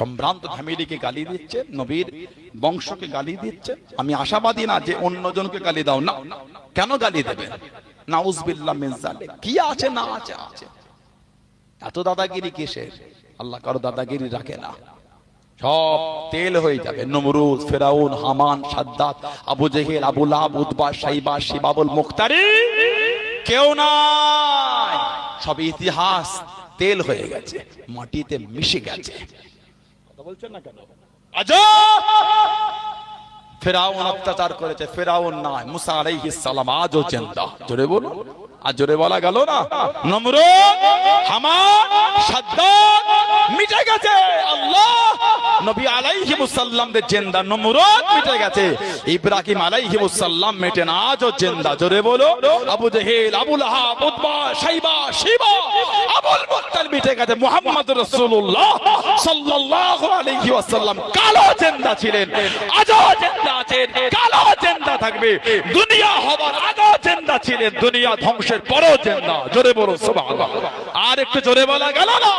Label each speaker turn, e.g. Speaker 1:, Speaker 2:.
Speaker 1: সম্ভ্রান্ত ফ্যামিলিকে গালি দিচ্ছে, নবীর বংশকে গালি দিচ্ছে। আমি আশাবাদী না যে অন্যজনকে গালি দাও। না, কেন গালি দেবে? নাউজবিল্লাহ মিন জালিক কি আছে, না আছে? আছে এত দাদাগিরি কিসের? আল্লাহ কারও দাদাগিরি রাখে না। সব তেল হয়ে যাবে। নমরুজ ফেরাউন, হামান, সাদ্দাত, আবু জেহেল, আবু লাব উদ্বা সাইবা, শিবাবুল মুখতারি। কেউ নাই। সব ইতিহাস তেল হয়ে গেছে। মাটিতে মিশে গেছে। কথা বলছেন না কেন? আজব ফেরাউন অত্যাচার করেছে ফেরাউন নয় মুসা আলাইহিস সালাম আজও জিন্দা। জোরে বলুন আর জোরে বলা গেল না? হামান সাদ্দাত মিটে গেছে আল্লাহ! নবী আলাইহি মুসাল্লামদের জিন্দা নমরুদ মিটে গেছে ইব্রাহিম আলাইহি মুসাল্লাম মেটে না আজও জিন্দা। জোরে বলো Abu Jahel Abu Lahab Utba Shaiba Shiba Abul মিটে গেছে মোহাম্মদ রসুল্লাহ সাল্লাল্লাহু আলাইহি ওয়াসাল্লাম। কালো জিন্দা ছিলেন, আজও জিন্দা আছেন, কালো জিন্দা থাকবে। দুনিয়া হবার আগেও জিন্দা ছিলেন, দুনিয়া ধ্বংসের পরও জিন্দা। জোরে বলো সুবহানাল্লাহ। আর একটু জোরে বলা গেল না?